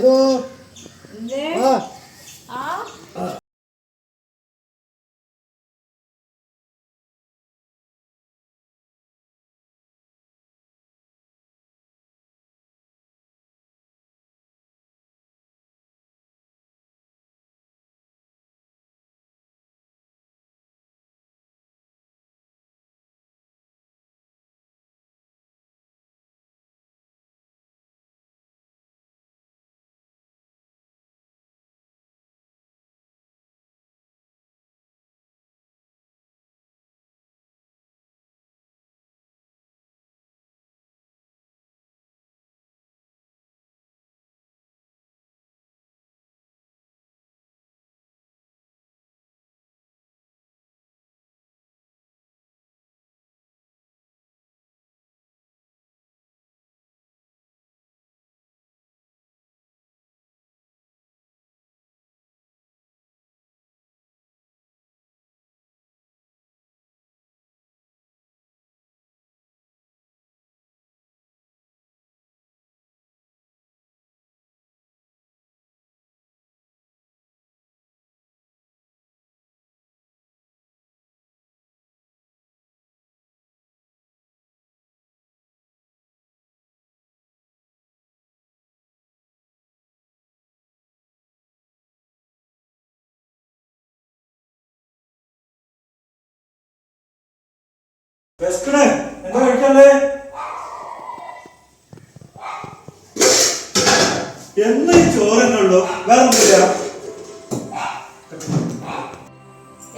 ¡Aló! ¡Ah! വെസ്കണ് എന്താ കഴിക്കല്ലേ എന്ന് ചോറന്നുള്ളൂ വേറെ ഒന്നുമില്ല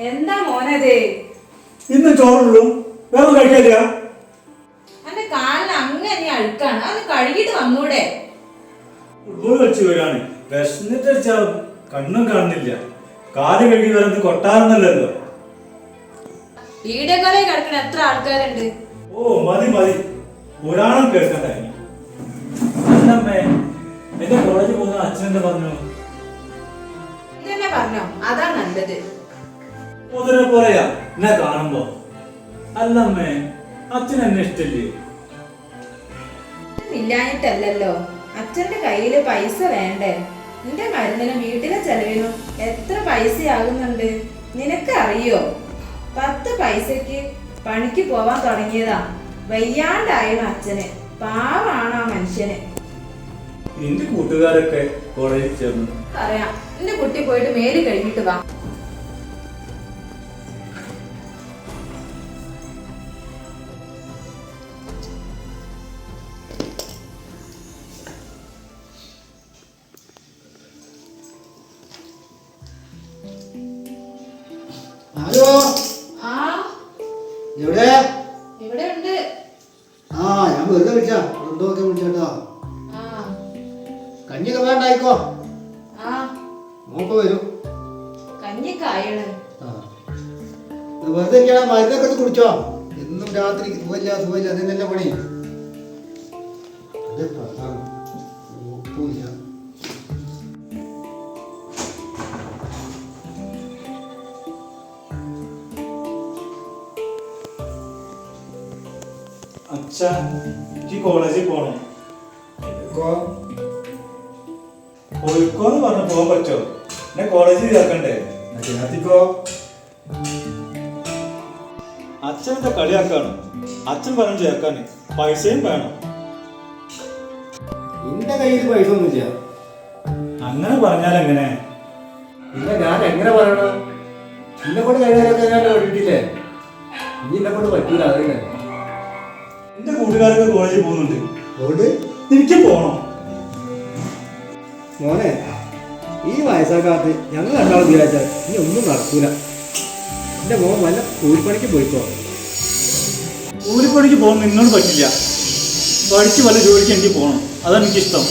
എന്താ മോനതേ? ഇന്ന് ചോറുള്ളൂ വേറെ ഒന്നും അന്റെ കാലിന് അങ്ങനെ അഴുക്കാണ് അത് കഴുകിട്ട് വന്നൂടെ. ഫുട്ബോൾ കളിച്ച് വരാണ് വിശന്നിട്ട് കണ്ണും കാണുന്നില്ല. കാൽ കഴുകി വരുന്നത് കൊട്ടാറുന്നല്ലോ വീഡിയോ കോളേ കിടക്കണ എത്ര ആൾക്കാരുണ്ട്? ഓ മതി മതി. പുരാണം കേൾക്കണ്ടായി അല്ലമ്മേ എന്റെ കോളേജിൽ പോകുന്ന അച്ഛനെന്താ പറഞ്ഞു? ഇതന്നെ പറഞ്ഞോ? അതാ നല്ലത്. മുതിരെ പോലെയാ എന്നെ കാണുമ്പോ. അല്ലമ്മേ അച്ഛൻ എന്നെ ഇഷ്ടല്ലേ? ഇല്ലാഞ്ഞിട്ടല്ലല്ലോ. അച്ഛന്റെ കയ്യിൽ പൈസ വേണ്ടേ? നിന്റെ മരുന്നിനും വീട്ടിലെ ചെലവിനും എത്ര പൈസയാകുന്നുണ്ട്? നിനക്ക് അറിയോ പത്ത് പൈസക്ക് പണിക്ക് പോവാൻ തുടങ്ങിയതാ. വയ്യാണ്ടായിരുന്നു അച്ഛന്. പാവാണ് ആ മനുഷ്യന്. എന്റെ കൂട്ടുകാരൊക്കെ കോളേജിൽ ചേർന്നു. അറിയാം എന്റെ കുട്ടി പോയിട്ട് മേൽ കഴിഞ്ഞിട്ട് വാ. ഇവിടെ ഉണ്ട് ആ ഞാൻ വെറുതെ വിളിച്ചാ. എന്തോക്കെ വിളിച്ചോട്ടോ. കഞ്ഞിയൊക്കെ വേണ്ടായിക്കോ? നോക്ക് വരും. കഞ്ഞിക്കായണ് ആ. ഇത് വെറുതെ ഇരിക്കണ മരുന്നൊക്കെ ഒന്ന് കുടിച്ചോ. എന്നും രാത്രി സുഖമില്ല സുഖമില്ല. അതിനല്ലേ പണി. അത് പ്രധാനം. ഒട്ടുമില്ല കോളേജിൽ പോണം. ഇതൊക്കെ പോയിക്കോന്ന് പറഞ്ഞു പോകാൻ പറ്റോ എന്നെ കോളേജിൽ ചേർക്കണ്ടേ? ചേർത്തിക്കോ. എന്റെ കളിയാക്കാണ്? അച്ഛൻ പറഞ്ഞു ചേർക്കാന് പൈസയും വേണം. എന്റെ കയ്യിൽ പൈസ ഒന്നുമില്ല. അങ്ങനെ പറഞ്ഞാൽ എങ്ങനെ? ഞാൻ എങ്ങനെ പറയണം? എന്നെ കൊണ്ട് കഴിയാനൊക്കെ ഞാൻ വേണ്ടിയിട്ടില്ലേ ഇനി എന്നെ കൊണ്ട് പറ്റൂല അറിയില്ലേ എന്റെ കൂട്ടുകാരൊക്കെ കോളേജിൽ പോകുന്നുണ്ട്. അതുകൊണ്ട് എനിക്ക് പോണം. മോനെ ഈ വയസ്സാക്കാലത്ത് ഞങ്ങൾ രണ്ടാളും വിചാരിച്ചാൽ ഇനി ഒന്നും നടക്കൂല. എന്റെ മോൻ വല്ല കൂലിപ്പണിക്ക് പോയിക്കോ? കൂലിപ്പണിക്ക് പോകാൻ നിന്നോട് പറ്റില്ല. പഠിച്ച് വല്ല ജോലിക്ക് എനിക്ക് പോകണം. അതാണ് എനിക്കിഷ്ടം.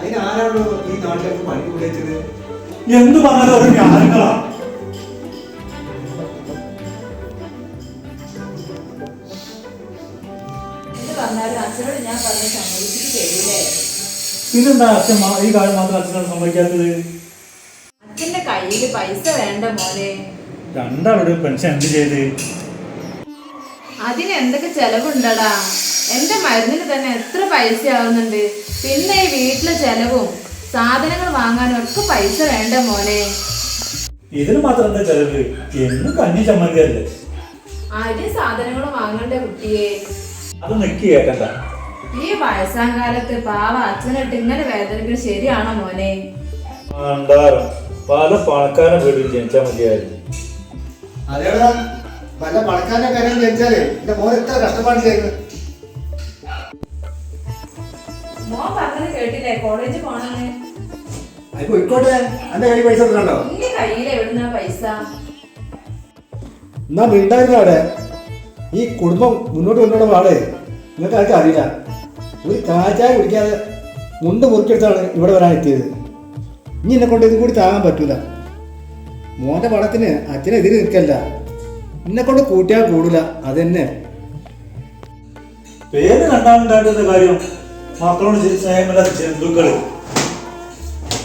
ഇഷ്ടം ആരാണോ ഈ നാട്ടിലേക്ക് പണിക്ക് വിളിച്ചത്? എന്ത് പറഞ്ഞാലും ഓരോ ന്യായങ്ങളാ പിന്നെന്താ അച്ഛൻ ഈ കാര്യം മാത്രം അച്ഛനാണ് സമ്മതിക്കാത്തത്? അച്ഛന്റെ കയ്യിൽ പൈസ വേണ്ട മോനെ. രണ്ടാളുടെ പെൻഷൻ എന്ത് ചെയ്ത്? അതിന് എന്തൊക്കെ ചെലവുണ്ടടാ? എന്റെ മരുന്നിന് തന്നെ എത്ര പൈസ ആവുന്നുണ്ട് പിന്നെ ഈ വീട്ടിലെ ചെലവും സാധനങ്ങൾ വാങ്ങാനും ഒക്കെ പൈസ വേണ്ട മോനെ. ഇതിന് മാത്രം എന്താ ചെലവ്? എന്നും കഞ്ഞി ചമ്മന്തിയല്ലേ. അരി സാധനങ്ങൾ വാങ്ങണ്ട കുട്ടിയെ. അത് നിക്കി കേക്കണ്ട. ഈ വയസ്സാം കാലത്ത് പാവ അച്ഛനിട്ട് ഇങ്ങനെ വേദനകൾ ശരിയാണോ മോനെ? പല പണക്കാരൻ വീട്ടിൽ ജനിച്ചാൽ മതിയായിരുന്നു. അതേടാ വല്ല പണക്കാരന്റെ കാര്യം ജനിച്ചാലേ എന്റെ മോൻ എത്ര കഷ്ടപ്പാടില്ലായിരുന്നു മോൻ പറഞ്ഞത് കേട്ടില്ലേ? കോളേജ് പോണെന്ന്. അത് പോയിക്കോട്ടെ. എന്റെ കയ്യിൽ പൈസ എടുക്കണ്ടോ നിന്റെ കയ്യിൽ എവിടുന്ന പൈസ? എന്നാ വീട്ടായിരുന്നു അവിടെ? ഈ കുടുംബം മുന്നോട്ട് കൊണ്ടുപോകണ പാടെ. നിങ്ങൾക്ക് ആർക്കും അറിയില്ല. ഒരു കാച്ചായ കുടിക്കാതെ മുണ്ട് മുറുക്കിയെടുത്താണ് ഇവിടെ വരാൻ എത്തിയത് ഇനി എന്നെ കൊണ്ട് ഇതും കൂടി താങ്ങാൻ പറ്റൂല. മോന്റെ പടത്തിന് അച്ഛനെതിരെ നിൽക്കല്ല. എന്നെ കൊണ്ട് കൂട്ടിയാൽ കൂടില്ല അതെന്നെ. പേര് രണ്ടാമുണ്ടായിട്ടുള്ള കാര്യം. മക്കളോട് സ്നേഹമല്ല ജന്തുക്കൾ.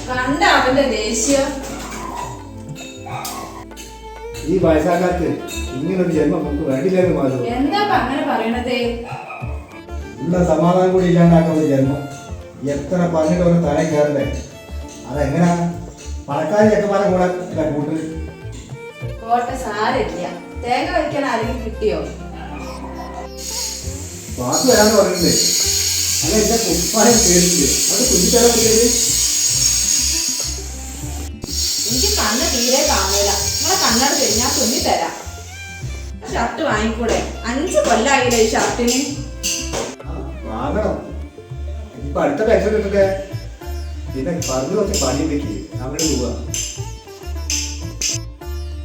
കണ്ട അവന്റെ ദേഷ്യം. ഈ വയസ്സാകാലത്ത് ഇങ്ങനൊരു ജന്മം നമുക്ക് വേണ്ടില്ലായിരുന്നു മാറും എന്താ അങ്ങനെ പറയണത്? ഉള്ള സമാധാനം കൂടി ഇല്ലാണ്ടാക്കാൻ ഒരു ജന്മം എത്ര പറഞ്ഞിട്ട് ഒരു തല കയറണ്ടേ? അതെങ്ങനാ? പണക്കാരി ചെക്കന്മാരെ കൂടെ ഇല്ല കൂട്ടിൽ കോട്ട സാരില്ല തേങ്ങ വയ്ക്കാൻ ആരെങ്കിലും കിട്ടിയോ? വാക്ക് വരാന്ന് പറഞ്ഞിട്ടുണ്ട് അല്ല എന്റെ കുപ്പായം കേട്ടില്ലേ അത് കുഞ്ഞിത്തരം എനിക്ക് കണ്ണ് തീരെ കാണൂല നിങ്ങളെ കണ്ണട ഞാൻ തുന്നി തരാം ഷർട്ട് വാങ്ങിക്കൂടെ? അഞ്ച് കൊല്ലായില്ലേ ഈ ഷർട്ടിന്? വാങ്ങണം. ഇപ്പൊ അടുത്ത ടെൻഷൻ കിട്ടട്ടെ? പിന്നെ പറഞ്ഞു കുറച്ച് പണിയുണ്ടെങ്കിൽ അങ്ങോട്ട് പോവാ.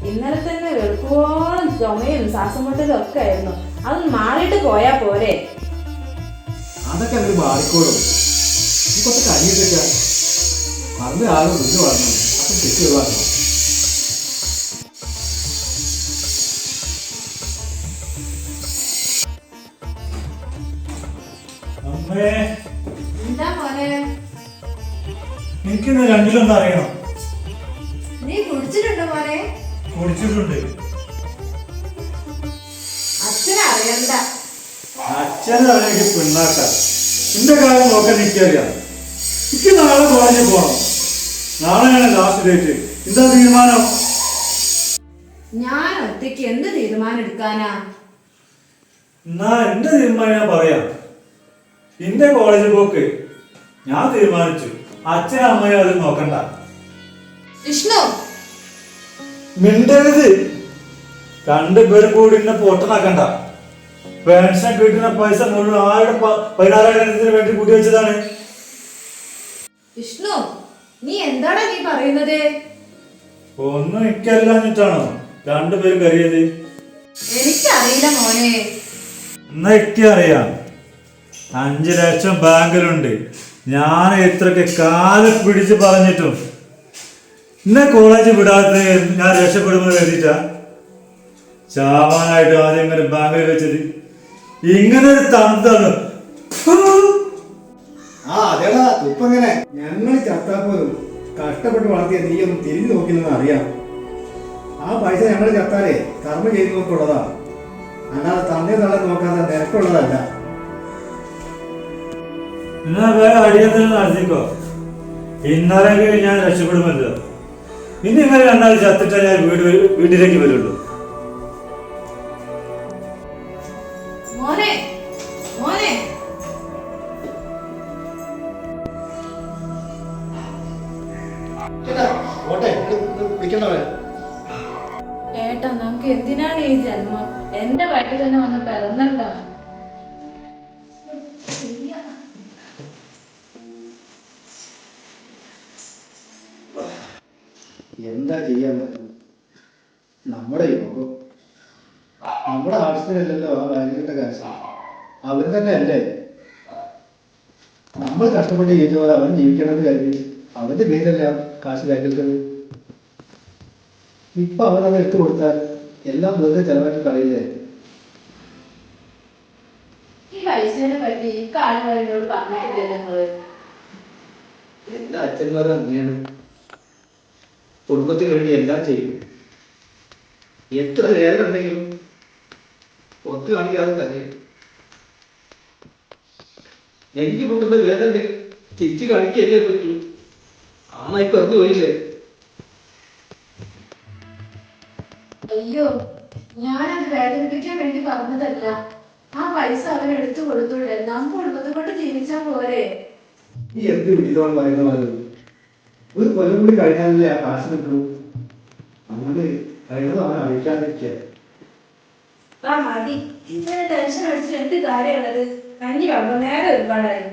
ഇന്നലെ തന്നെ വെളുക്കോളം ചുമയും ശ്വാസം മുട്ടലും ഒക്കെ ആയിരുന്നു. അത് മാറിയിട്ട് പോയാ പോരെ. അതൊക്കെ അങ്ങോട്ട് മാറിക്കോളും. ഈ കുറച്ച് അന്ന് ആളും മുന്നേ പറഞ്ഞു അപ്പം തെറ്റ് ഒഴിവാക്കണം. എന്താ മോനെ? എനിക്കിന്ന് രണ്ടിലൊന്നും അറിയണം? നീ കുടിച്ചിട്ടുണ്ടോ മോനെ? കുടിച്ചിട്ടുണ്ട്. അച്ഛനറിയണ്ട അച്ഛനെ അവരേക്ക് പിണ്ണാക്ക എന്റെ കാര്യം നോക്കാൻ എനിക്കറിയാം. എനിക്ക് നാളെ കോളേജിൽ പോകണം നാളെയാണ് ലാസ്റ്റ് ഡേറ്റ് എന്താ തീരുമാനം? ഞാൻ ഒറ്റയ്ക്ക് എന്ത് തീരുമാനം എടുക്കാനാ? എന്നാ എന്റെ തീരുമാനം ഞാൻ പറയാം. എന്റെ കോളേജ് പോക്ക്. ഞാൻ തീരുമാനിച്ചു. അച്ഛനും അമ്മയും അത് നോക്കണ്ട. വിഷ്ണു. മിണ്ടരുത്. രണ്ടുപേരും കൂടി എന്നെ പൊട്ടനാക്കണ്ട. പെൻഷൻ കിട്ടുന്ന പൈസ മുഴുവൻ ആരുടെ പതിനാറായിരത്തിന് വേണ്ടി കൂട്ടി വെച്ചതാണ്? വിഷ്ണു നീ എന്താടാ നീ പറയുന്നത്? ഒന്നും എനിക്കല്ലാഞ്ഞിട്ടാണോ രണ്ടുപേരും കറിയത് എനിക്കറിയില്ല മോനെ. എന്നാ എനിക്ക് അറിയാം അഞ്ചു ലക്ഷം ബാങ്കിലുണ്ട്. ഞാൻ ഇത്രയൊക്കെ കാൽ പിടിച്ച് പറഞ്ഞിട്ടും. ഇന്നെ കോളേജ് വിടാത്ത ഞാൻ രക്ഷപ്പെടുമെന്ന് കരുതിട്ടാ ചാവാനായിട്ട് ആദ്യം ഇങ്ങനെ ബാങ്കിൽ വെച്ചത്. ഇങ്ങനെ ഒരു തണുത്താണ് ആ അതേടാ ഞങ്ങൾ ചത്താ പോലും കഷ്ടപ്പെട്ട് വളർത്തിയ നീ ഒന്നും തിരിഞ്ഞു നോക്കില്ലെന്ന് അറിയാം. ആ പൈസ ഞങ്ങൾ ചത്താലേ കർമ്മ ചെയ്തു നോക്കുള്ളതാ. അല്ലാതെ തന്നെ തള്ളെ നോക്കാതെ നിരക്കുള്ളതല്ല. എന്നാ വേറെ അടിയന്തരം നടത്തിക്കോ? ഇന്നലെങ്കിലും ഞാൻ രക്ഷപ്പെടുമല്ലോ. ഇനി ഇങ്ങനെ രണ്ടാൾ ചത്തിട്ടാ ഞാൻ വീട് വീട്ടിലേക്ക് വരുള്ളൂ. മോനെ മോനെ. ഓട്ടെ വിളിക്കണ്ടവേ ഏട്ടാ നമുക്ക് എന്തിനാണ് ഈ ജന്മം? എന്റെ വയറ്റിൽ തന്നെ വന്ന് പിറന്നണ്ട അവർ തന്നെ അല്ലേ നമ്മൾ കഷ്ടപ്പെട്ട് ജീവിച്ചു അവൻ ജീവിക്കണമെന്ന് കരുതി. അവന്റെ പേരല്ല കാശ് ബാങ്കിൽത്തത് ഇപ്പൊ അവനത് എടുത്തു കൊടുത്താൽ എല്ലാം വെറുതെ ചെലവാക്കി കളയില്ലേ? എല്ലാ അച്ഛന്മാരും അങ്ങനെയാണ്. കുടുംബത്തിന് വേണ്ടി എല്ലാം ചെയ്യും. എത്ര നേരം ഉണ്ടെങ്കിലും ഒത്തു കാണിക്കാതെ കരയും എനിക്ക് പൊട്ടുന്ന വേദന തിരിച്ചു കാണിക്കല്ലേ പറ്റൂ? ആണായി പറഞ്ഞു പോയില്ലേ? അയ്യോ ഞാനത് വേദനിപ്പിക്കാൻ വേണ്ടി പറഞ്ഞതല്ല. ആ പൈസ അവൻ എടുത്തു കൊടുത്തൂടെ? നമ്മ ഉള്ളത് കൊണ്ട് ജീവിച്ചാ പോരെ. ഈ എന്ത് വിധമാണ് പറയുന്ന ഒരു കൊല്ലം കൂടി കഴിഞ്ഞാലല്ലേ ആ കാശ് കിട്ടൂ? നമ്മൾ കഴിയുന്നത് അവനെ അഴിക്കാതിരിക്കുക ആ മതി. ഇങ്ങനെ ടെൻഷൻ അടിച്ചിട്ട് എന്ത് കാര്യമുള്ളത് കഞ്ഞി വന്നു നേരെ ഒരുപാടായി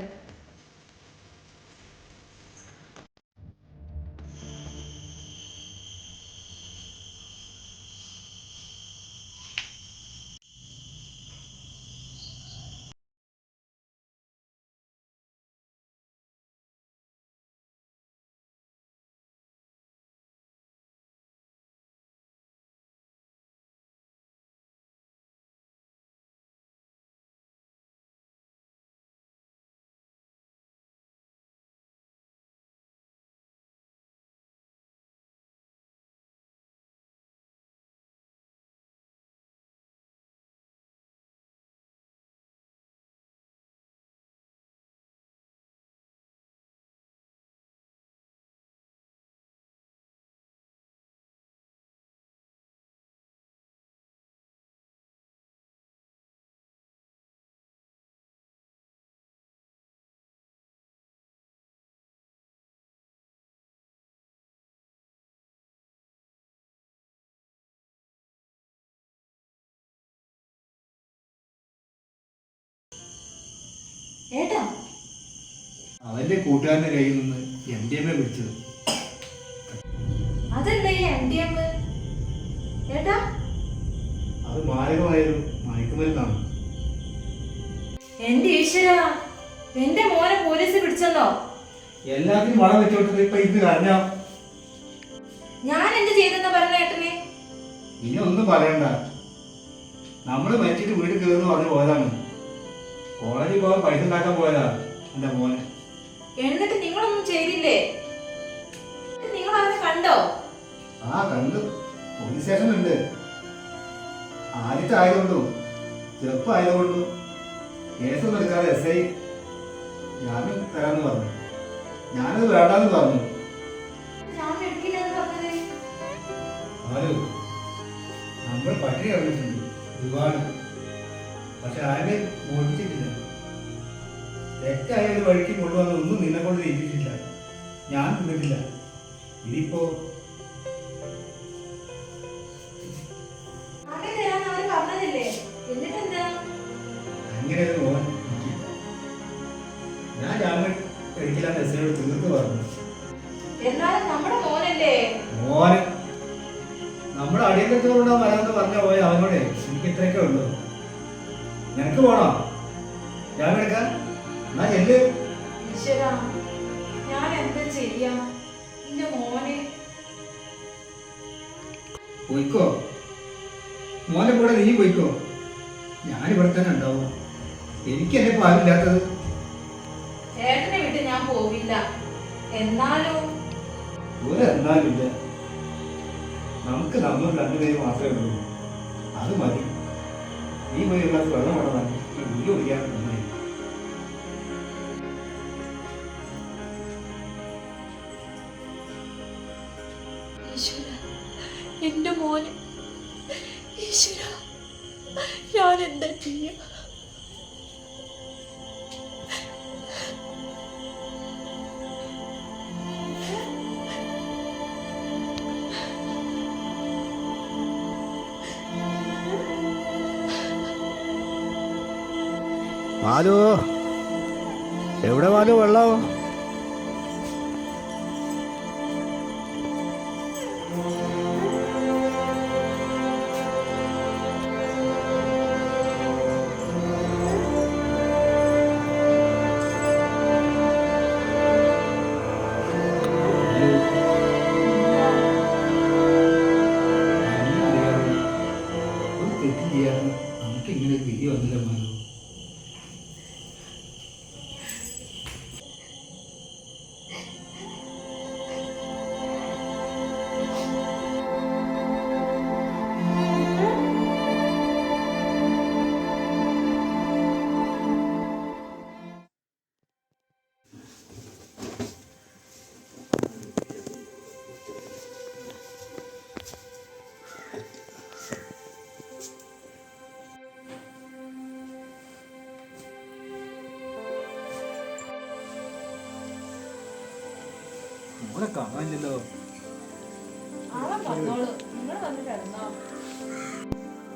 ഏട്ടാ അവന്റെ കൂട്ടുകാരന്റെ കയ്യിൽ നിന്ന് എം ഡി എം എ പിടിച്ചത്. അതെന്താ ഈ എം ഡി എം ഏട്ടാ അത് മാരകമായൊരു മയക്കുമരുന്നാണ്. എന്റെ ഈശ്വര എന്റെ മോനെ പോലീസ് പിടിച്ചെന്നോ? എല്ലാത്തിനും വളം വെച്ചോട്ടത് ഇപ്പൊ ഇത് കരഞ്ഞാ. ഞാൻ എന്ത് ചെയ്തെന്നാ പറഞ്ഞ ഏട്ടനെ? ഇനി ഒന്നും പറയണ്ട. നമ്മൾ മരിച്ചിട്ട് വീട് കയറുന്നു പറഞ്ഞു പോയതാണ്. കോളേജിൽ പോകാൻ പൈസ ഉണ്ടാക്കാൻ പോയതാ. എന്റെ മോനെ എന്നിട്ട് നിങ്ങളൊന്നും ചെയ്തില്ലേ? നിങ്ങൾ അവനെ കണ്ടോ? ആ കണ്ടു. പോലീസ് സ്റ്റേഷനുണ്ട് ആദ്യത്തെ ആയതുകൊണ്ടും ചെറുപ്പമായതുകൊണ്ടും കേസൊന്നും എടുക്കാതെ എസ് ഐ ജാമ്യം തരാമെന്ന് പറഞ്ഞു. ഞാനത് വേണ്ടാന്ന് പറഞ്ഞു. നമ്മൾ പട്ടിണി കിടന്നിട്ടുണ്ട്. ഒരുപാട്. പക്ഷെ ആരെ മോഷിച്ചിട്ടില്ല തെറ്റായ ഒരു വഴിക്ക് കൊണ്ടുവന്ന ഒന്നും നിന്നെ കൊണ്ട് ചെയ്തിട്ടില്ല ഞാൻ തിന്നിട്ടില്ല. ഇതിപ്പോ അങ്ങനെ ഒരു ഞാൻ ജാമ്യം തീർത്ത് പറഞ്ഞു. എന്നാലും നമ്മുടെ മോനല്ലേ? നമ്മുടെ വരാമെന്ന് പറഞ്ഞ പോയ അവനോടെ. എനിക്ക് ഇത്രയൊക്കെ ഉള്ളൂ. നിനക്ക് പോണോ ഞാൻ എടുക്കാൻ എന്നാ ചെല്ല്. ഈശ്വര ഞാൻ എന്താ ചെയ്യാ? എന്റെ മോനെ. പോയിക്കോ. മോനെ കൂടെ നീ പോയിക്കോ. ഞാനിവിടെ തന്നെ ഉണ്ടാവും. എനിക്ക് എന്നെ പാലില്ലാത്തത് ഏട്ടനെ വിട്ട് ഞാൻ പോവില്ല. എന്നാലും? എന്നാലും ഇല്ല. നമുക്ക് നമ്മൾ രണ്ടുപേരും മാത്രമേ ഉള്ളൂ. അത് മതി. നീ പോയി ഒരു ഗ്ലാസ് വെള്ളം വേണം ഉള്ളി കുടിക്കാൻ എന്റെ മോനെ ഞാൻ എന്താ ചെയ്യാ? മാലു എവിടെ വാലു വെള്ളം?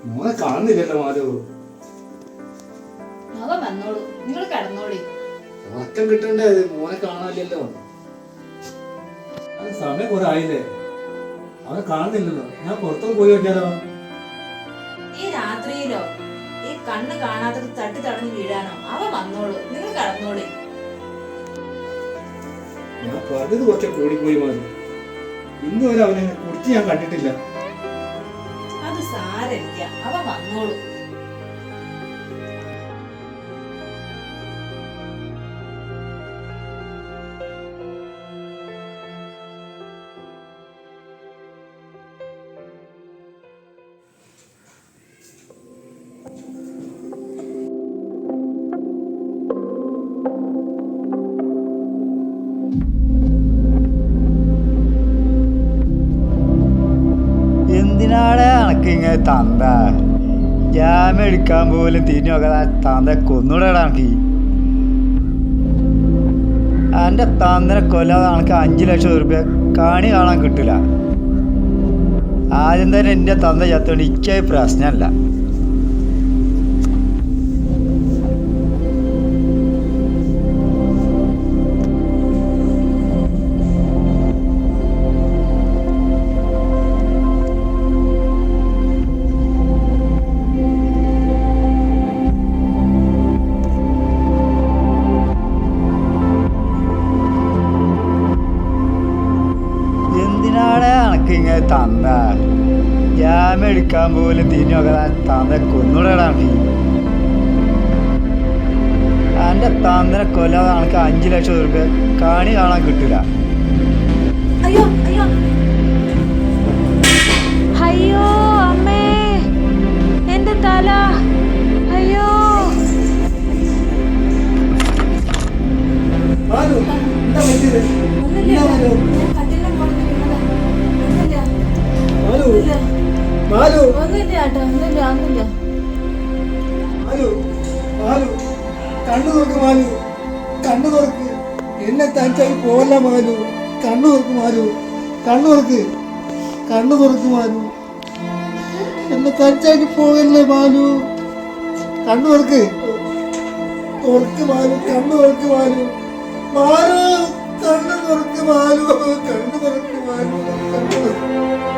മോനെ കാണുന്നില്ലല്ലോ മാധവ് അവൻ വന്നോളൂ. നിങ്ങൾ കിടന്നോളി. ഉറക്കം കിട്ടണ്ടേ? മോനെ കാണാനില്ലല്ലോ. അത് സമയം കുറെ ആയില്ലേ അവനെ കാണുന്നില്ലല്ലോ. ഞാൻ പുറത്തൊന്ന് പോയി നോക്കിയാലോ? ഈ രാത്രിയിലോ ഈ കണ്ണ് കാണാത്തത് തട്ടി തടഞ്ഞു വീഴാനോ? അവ വന്നോളൂ. നിങ്ങൾ കടന്നോളി. ഞാൻ പറഞ്ഞത് കുറച്ച് കൂടിപ്പോയി മാറി ഇന്നുവരെ അവനെ കുറിച്ച് ഞാൻ കണ്ടിട്ടില്ല. അവൻ വന്നോളൂ എന്തിനാണ് അനക്ക് ഇങ്ങനെ തന്ത? ജാമ്യം പോലും തിരിഞ്ഞു നോക്കാതെ തന്ത കൊന്നുകൂടെടാ അനക്ക് എന്റെ തന്തനെ കൊല്ലാതെ അനക്ക് അഞ്ച് ലക്ഷം റുപ്യ കാണി കാണാൻ കിട്ടില്ല ആദ്യം തന്നെ എന്റെ തന്ത ചത്തോണ്ട് ഇക്കായി പ്രശ്നമല്ല എടുക്കാൻ പോലും തിരിഞ്ഞു നോക്കാൻ തന്ത കൊന്നുകൂടെടാ എന്റെ എന്റെ തന്തനെ കൊല്ലാതെ കണക്ക് അഞ്ച് ലക്ഷം രൂപ കാണി കാണാൻ കിട്ടില്ല അയ്യോ അയ്യോ. അയ്യോ അമ്മേ. എന്റെ തല. അയ്യോ. ഒന്നുമില്ല. മാലു. മാലു ഒന്നുമില്ല ചേട്ടാ മാലു മാലു. കണ്ണു തുറക്ക് മാലു. കണ്ണു തുറക്ക്. എന്നെ തനിച്ചായി പോവല്ല മാലു. കണ്ണു തുറക്ക് മാലു. കണ്ണു തുറക്ക്. കണ്ണു തുറക്ക് മാലു. എന്നെ തനിച്ചാക്കി പോകല്ലേ മാലു. കണ്ണു തുറക്ക്. തുറക്ക് മാലു കണ്ണു തുറക്ക് മാലു. മാലു കണ്ണു തുറക്ക് മാലു. കണ്ണു തുറക്ക് മാലു. കണ്ണു തുറക്ക്.